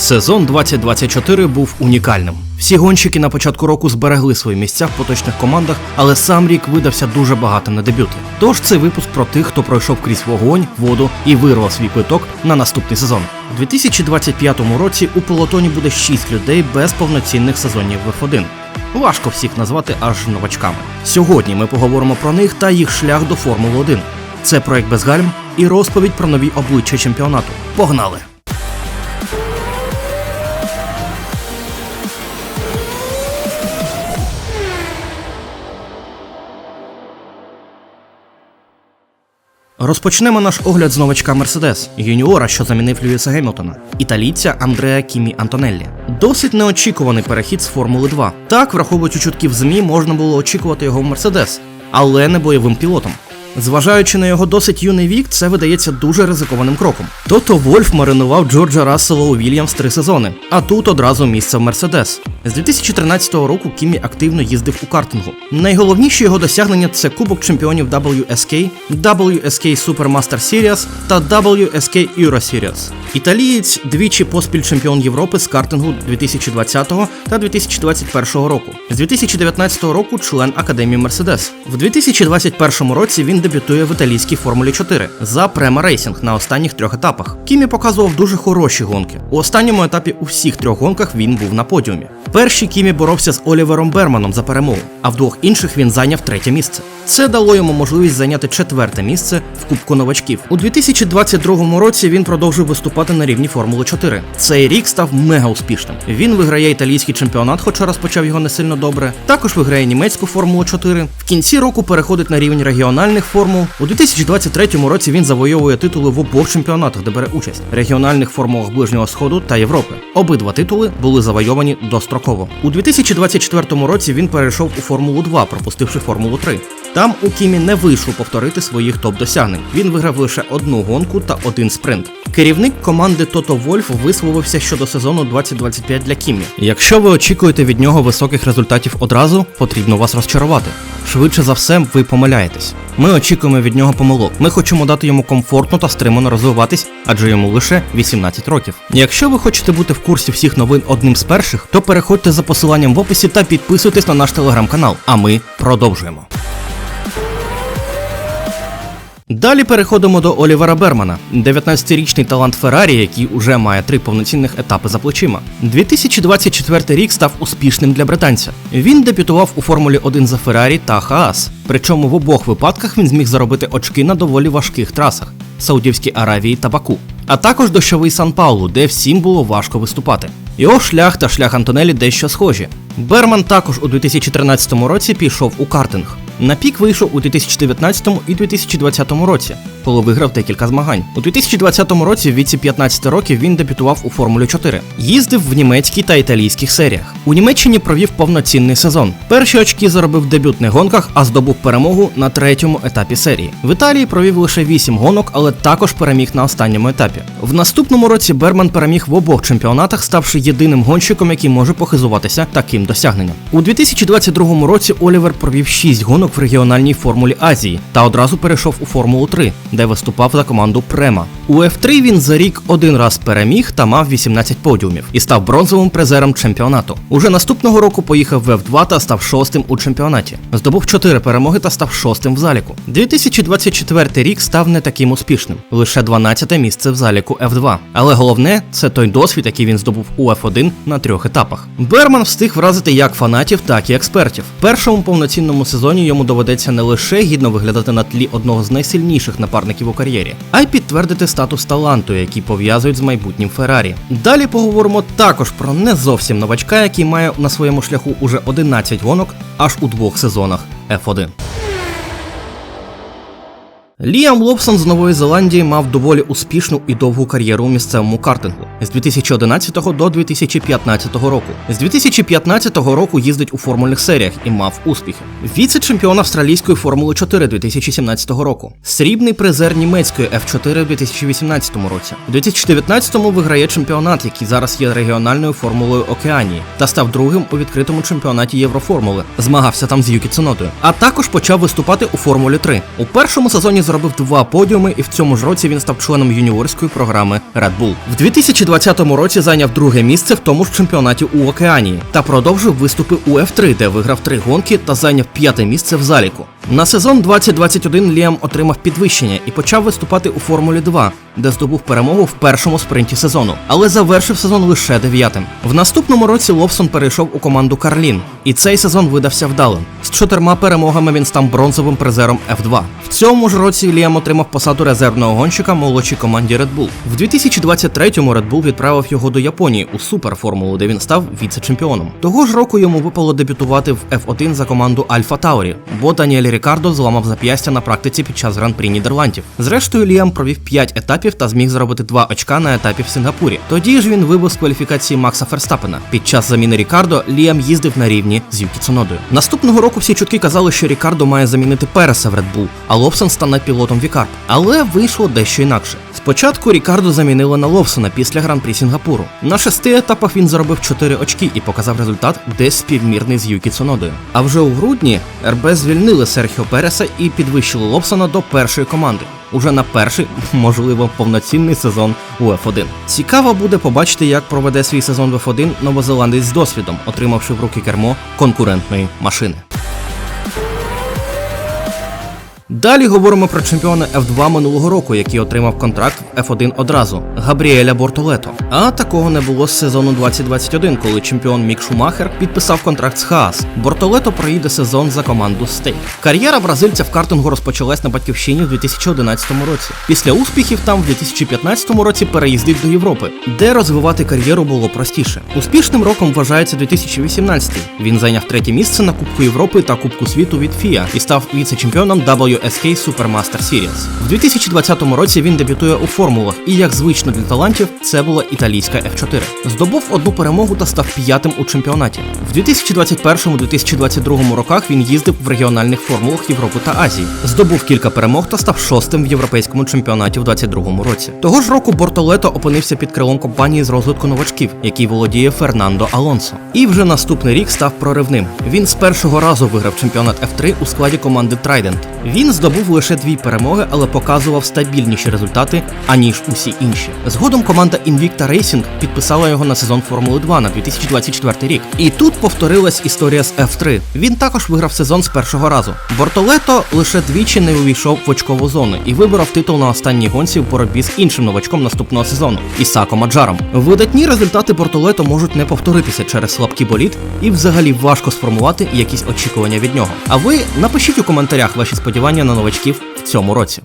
Сезон 2024 був унікальним. Всі гонщики на початку року зберегли свої місця в поточних командах, але сам рік видався дуже багато на дебюти. Тож це випуск про тих, хто пройшов крізь вогонь, воду і вирвав свій квиток на наступний сезон. У 2025 році у пелотоні буде 6 людей без повноцінних сезонів в F1. Важко всіх назвати аж новачками. Сьогодні ми поговоримо про них та їх шлях до Формули 1. Це проект без гальм і розповідь про нові обличчя чемпіонату. Погнали! Розпочнемо наш огляд з новачка Мерседес, юніора, що замінив Льюіса Гемілтона, італійця Андреа Кімі Антонеллі. Досить неочікуваний перехід з Формули 2. Так, враховуючи чутки в ЗМІ, можна було очікувати його в Мерседес, але не бойовим пілотом. Зважаючи на його досить юний вік, це видається дуже ризикованим кроком. Тото Вольф маринував Джорджа Рассела у Вільямс три сезони, а тут одразу місце в Мерседес. З 2013 року Кімі активно їздив у картингу. Найголовніші його досягнення це Кубок чемпіонів WSK, WSK Supermaster Series та WSK Euro Series. Італієць двічі поспіль чемпіон Європи з картингу 2020 та 2021 року. З 2019 року член Академії Мерседес. В 2021 році він дебютує в італійській Формулі 4 за Према Рейсінг на останніх трьох етапах. Кімі показував дуже хороші гонки. У останньому етапі у всіх трьох гонках він був на подіумі. Перший Кімі боровся з Олівером Берманом за перемогу, а в двох інших він зайняв третє місце. Це дало йому можливість зайняти четверте місце в Кубку новачків. У 2022 році він продовжив виступати на рівні Формули 4. Цей рік став мега успішним. Він виграє італійський чемпіонат, хоча розпочав його не сильно добре. Також виграє німецьку Формулу 4. В кінці року переходить на рівень регіональних формул. У 2023 році він завойовує титули в обох чемпіонатах, де бере участь регіональних формулах Ближнього Сходу та Європи. Обидва титули були завойовані достроково. У 2024 році він перейшов у Формулу 2, пропустивши Формулу 3. Там у Кімі не вийшло повторити своїх топ-досягнень. Він виграв лише одну гонку та один спринт. Керівник команди Тото Вольф висловився щодо сезону 2025 для Кімі. Якщо ви очікуєте від нього високих результатів одразу, потрібно вас розчарувати. Швидше за все, ви помиляєтесь. Ми очікуємо від нього помилок. Ми хочемо дати йому комфортно та стримано розвиватись, адже йому лише 18 років. Якщо ви хочете бути в курсі всіх новин одним з перших, то переходьте за посиланням в описі та підписуйтесь на наш телеграм-канал. А ми продовжуємо. Далі переходимо до Олівера Бермана, 19-річний талант Феррарі, який уже має три повноцінних етапи за плечима. 2024 рік став успішним для британця. Він дебютував у Формулі 1 за Феррарі та Хаас. Причому в обох випадках він зміг заробити очки на доволі важких трасах Саудівській Аравії та Баку, а також дощовий Сан Паулу, де всім було важко виступати. Його шлях та шлях Антонелі дещо схожі. Берман також у 2013 році пішов у картинг. На пік вийшов у 2019 і 2020 році, коли виграв декілька змагань. У 2020 році в віці 15 років він дебютував у Формулі 4. Їздив в німецькій та італійських серіях. У Німеччині провів повноцінний сезон. Перші очки заробив в дебютних гонках, а здобув перемогу на третьому етапі серії. В Італії провів лише 8 гонок, але також переміг на останньому етапі. В наступному році Берман переміг в обох чемпіонатах, ставши єдиним гонщиком, який може похизуватися таким досягненням. У 2022 році Олівер провів 6 гонок в регіональній формулі Азії та одразу перейшов у Формулу 3, де виступав за команду Према. У F3 він за рік один раз переміг та мав 18 подіумів і став бронзовим призером чемпіонату. Уже наступного року поїхав в F2 та став шостим у чемпіонаті. Здобув 4 перемоги та став шостим в заліку. 2024 рік став не таким успішним, лише 12 місце в заліку F2. Але головне це той досвід, який він здобув у F1 на трьох етапах. Берман встиг вразити як фанатів, так і експертів. В першому повноцінному сезоні йому доведеться не лише гідно виглядати на тлі одного з найсильніших напарників у кар'єрі, а й підтвердити статус таланту, який пов'язують з майбутнім Феррарі. Далі поговоримо також про не зовсім новачка, який має на своєму шляху уже 11 гонок аж у двох сезонах F1. Ліам Лобсон з Нової Зеландії мав доволі успішну і довгу кар'єру у місцевому картингу з 2011 до 2015 року. З 2015 року їздить у формульних серіях і мав успіхи. Віце-чемпіон австралійської Формули 4 2017 року, срібний призер німецької F4 у 2018 році. У 2019-му виграє чемпіонат, який зараз є регіональною формулою Океанії, та став другим у відкритому чемпіонаті Євроформули. Змагався там з Юкі Цунотою. А також почав виступати у Формулі 3. У першому сезоні заробив два подіуми, і в цьому ж році він став членом юніорської програми Red Bull. В 2020 році зайняв друге місце в тому ж чемпіонаті у Океанії та продовжив виступи у F3, де виграв три гонки та зайняв п'яте місце в заліку. На сезон 2021 Ліам отримав підвищення і почав виступати у Формулі 2, де здобув перемогу в першому спринті сезону, але завершив сезон лише дев'ятим. В наступному році Ловсон перейшов у команду Карлін, і цей сезон видався вдалим. Чотирма перемогами він став бронзовим призером F2. В цьому ж році Ліам отримав посаду резервного гонщика молодшій команді Red Bull. В 2023-му Red Bull відправив його до Японії у суперформулу, де він став віце-чемпіоном. Того ж року йому випало дебютувати в F1 за команду Альфа Таурі, бо Даніель Рікардо зламав зап'ястя на практиці під час гран-прі Нідерландів. Зрештою, Ліам провів 5 етапів та зміг заробити 2 очка на етапі в Сингапурі. Тоді ж він вибув з кваліфікації Макса Ферстапена. Під час заміни Рікардо Ліам їздив на рівні з Юкі Цунодою. Наступного року всі чутки казали, що Рікардо має замінити Переса в Red Bull, а Лобсон стане пілотом Вікарп. Але вийшло дещо інакше. Спочатку Рікардо замінили на Ловсона після гран-прі Сінгапуру. На шести етапах він заробив 4 очки і показав результат десь співмірний з Юкі Цунодою. А вже у грудні РБ звільнили Серхіо Переса і підвищили Лобсона до першої команди. Уже на перший, можливо, повноцінний сезон у F1. Цікаво буде побачити, як проведе свій сезон в F1 новозеландець з досвідом, отримавши в руки кермо конкурентної машини. Далі говоримо про чемпіона F2 минулого року, який отримав контракт в F1 одразу Габріеля Бортолето. А такого не було з сезону 2021, коли чемпіон Мік Шумахер підписав контракт з Хаас. Бортолето проїде сезон за команду Стейк. Кар'єра бразильця в картингу розпочалась на батьківщині в 2011 році. Після успіхів там в 2015 році переїздив до Європи, де розвивати кар'єру було простіше. Успішним роком вважається 2018. Він зайняв третє місце на Кубку Європи та Кубку світу від FIA і став віце-чемпіоном WSK Supermaster Series. В 2020 році він дебютує у формулах, і як звично для талантів, це була італійська F4. Здобув одну перемогу та став п'ятим у чемпіонаті. В 2021-2022 роках він їздив в регіональних формулах Європи та Азії. Здобув кілька перемог та став шостим в європейському чемпіонаті в 2022 році. Того ж року Бортолето опинився під крилом компанії з розвитку новачків, який володіє Фернандо Алонсо. І вже наступний рік став проривним. Він з першого разу виграв чемпіонат F3 у складі команди Trident. Він здобув лише дві перемоги, але показував стабільніші результати, аніж усі інші. Згодом команда Invicta Racing підписала його на сезон Формули 2 на 2024 рік. І тут повторилась історія з F3. Він також виграв сезон з першого разу. Бортолето лише двічі не увійшов в очкову зону і виборов титул на останній гонці в боротьбі з іншим новачком наступного сезону Ісаком Аджаром. Видатні результати Бортолето можуть не повторитися через слабкий боліт, і взагалі важко сформувати якісь очікування від нього. А ви напишіть у коментарях ваші сподівання на новачків в цьому році.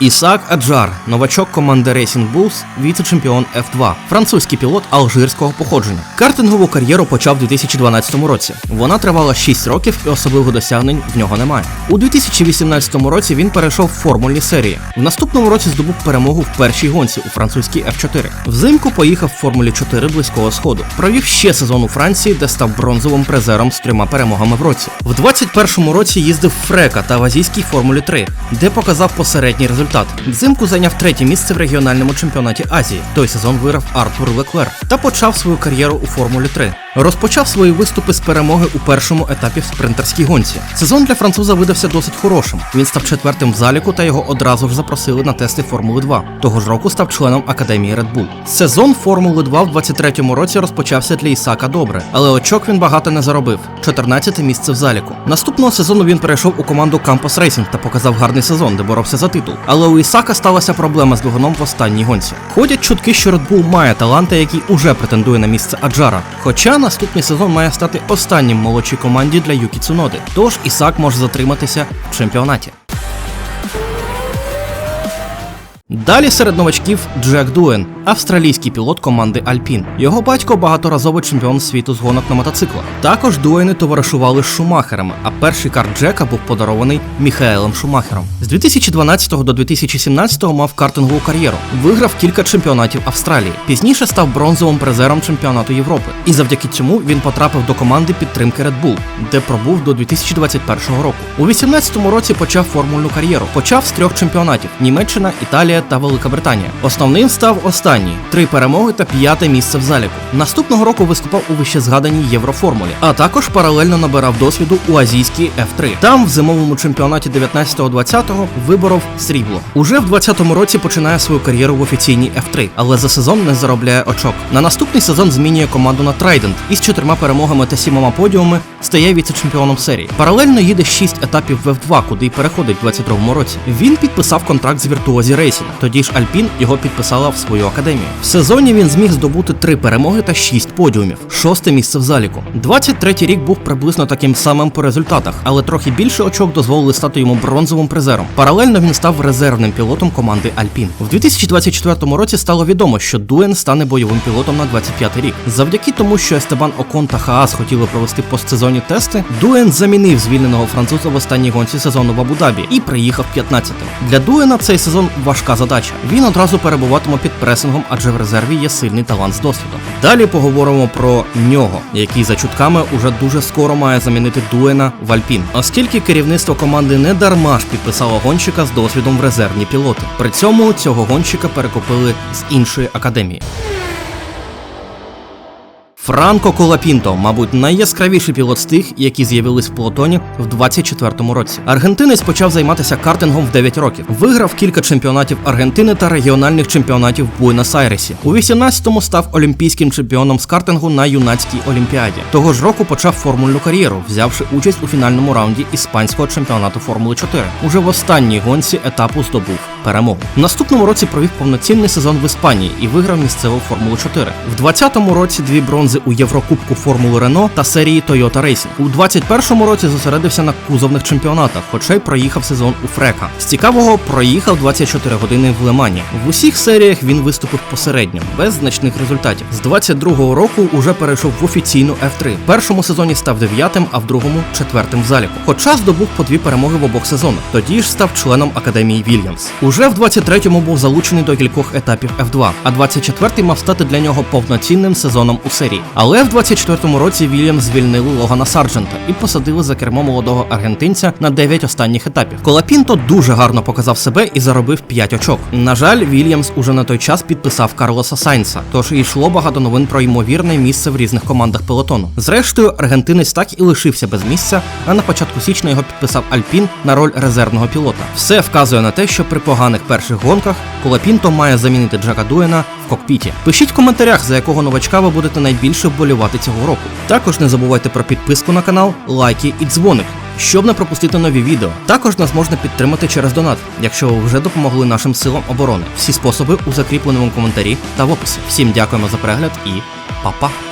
Ісаак Аджар, новачок команди Racing Bulls, віце-чемпіон F2, французький пілот алжирського походження. Картингову кар'єру почав у 2012 році. Вона тривала 6 років і особливих досягнень в нього немає. У 2018 році він перейшов в формульні серії. В наступному році здобув перемогу в першій гонці у французькій F4. Взимку поїхав в Формулі 4 близького сходу. Провів ще сезон у Франції, де став бронзовим призером з трьома перемогами в році. В 21-му році їздив Фрека та в азійській Формулі 3, де показав посередній результат. Взимку зайняв третє місце в регіональному чемпіонаті Азії. Той сезон виграв Артур Леклер та почав свою кар'єру у Формулі 3. Розпочав свої виступи з перемоги у першому етапі в спринтерській гонці. Сезон для француза видався досить хорошим. Він став четвертим в заліку та його одразу ж запросили на тести Формули 2. Того ж року став членом академії Red Bull. Сезон Формули 2 в 23-му році розпочався для Ісака добре, але очок він багато не заробив 14 місце в заліку. Наступного сезону він перейшов у команду Campus Racing та показав гарний сезон, де боровся за титул. Але у Ісака сталася проблема з двигуном в останній гонці. Ходять чутки, що Red Bull має таланта, який уже претендує на місце Аджара. Хоча наступний сезон має стати останнім молодшій команді для Юкі Цуноди. Тож Ісак може затриматися в чемпіонаті. Далі серед новачків Джек Дуен, австралійський пілот команди Альпін. Його батько багаторазовий чемпіон світу з гонок на мотоциклах. Також Дуени товаришували з Шумахерами, а перший карт Джека був подарований Міхаелем Шумахером. З 2012 до 2017 мав картингову кар'єру. Виграв кілька чемпіонатів Австралії. Пізніше став бронзовим призером чемпіонату Європи. І завдяки цьому він потрапив до команди підтримки Red Bull, де пробув до 2021 року. У 2018 році почав формульну кар'єру. Почав з трьох чемпіонатів: Німеччина, Італія Італія та Велика Британія. Основним став останній три перемоги та п'яте місце в заліку. Наступного року виступав у вищезгаданій Євроформулі, а також паралельно набирав досвіду у азійській F3. Там в зимовому чемпіонаті 19-20 виборов срібло. Уже в 20-му році починає свою кар'єру в офіційній F3, але за сезон не заробляє очок. На наступний сезон змінює команду на Trident і з чотирма перемогами та сімома подіумами стає віце-чемпіоном серії. Паралельно їде 6 етапів в F2, куди й переходить в 22-му році. Він підписав контракт з Virtuosi Racing. Тоді ж Альпін його підписала в свою академію. В сезоні він зміг здобути три перемоги та 6 подіумів, шосте місце в заліку. 23-й рік був приблизно таким самим по результатах, але трохи більше очок дозволили стати йому бронзовим призером. Паралельно він став резервним пілотом команди Альпін. В 2024 році стало відомо, що Дуен стане бойовим пілотом на 25-й рік. Завдяки тому, що Естебан Окон та Хаас хотіли провести постсезонні тести, Дуен замінив звільненого француза в останній гонці сезону в Абу-Дабі і приїхав 15-тим. Для Дуена цей сезон важка задача. Він одразу перебуватиме під пресингом, адже в резерві є сильний талант з досвідом. Далі поговоримо про нього, який за чутками уже дуже скоро має замінити Дуена в Альпін, оскільки керівництво команди не дарма ж підписало гонщика з досвідом в резервні пілоти. При цьому цього гонщика перекупили з іншої академії. Франко Колапінто, мабуть, найяскравіший пілот з тих, які з'явились в Плутоні в 24-му році. Аргентинець почав займатися картингом в 9 років. Виграв кілька чемпіонатів Аргентини та регіональних чемпіонатів в Буенос-Айресі. У 18-му став олімпійським чемпіоном з картингу на юнацькій олімпіаді. Того ж року почав формульну кар'єру, взявши участь у фінальному раунді іспанського чемпіонату Формули 4. Уже в останній гонці етапу здобув перемогу. В наступному році провів повноцінний сезон в Іспанії і виграв місцеву Формулу 4. В 20-му році дві бронзи у Єврокубку Формули Рено та серії Toyota Racing. У 21-му році зосередився на кузовних чемпіонатах, хоча й проїхав сезон у Фрека. З цікавого проїхав 24 години в Лемані. В усіх серіях він виступив посередньо, без значних результатів. З 22-го року уже перейшов в офіційну F3. В першому сезоні став дев'ятим, а в другому четвертим в заліку. Хоча здобув по дві перемоги в обох сезонах. Тоді ж став членом академії Вільямс. Уже в 23-му був залучений до кількох етапів F2, а 24-й мав стати для нього повноцінним сезоном у серії. Але в 24-му році Вільямс звільнили Логана Сарджента і посадили за кермо молодого аргентинця на 9 останніх етапів. Колапінто дуже гарно показав себе і заробив 5 очок. На жаль, Вільямс уже на той час підписав Карлоса Сайнса, тож йшло багато новин про ймовірне місце в різних командах пелотону. Зрештою, аргентинець так і лишився без місця, а на початку січня його підписав Альпін на роль резервного пілота. Все вказує на те, що при поганих перших гонках Колапінто має замінити Джака Дуена кокпіті. Пишіть в коментарях, за якого новачка ви будете найбільше вболівати цього року. Також не забувайте про підписку на канал, лайки і дзвоник. Щоб не пропустити нові відео, також нас можна підтримати через донат, якщо ви вже допомогли нашим силам оборони. Всі способи у закріпленому коментарі та в описі. Всім дякуємо за перегляд і па-па!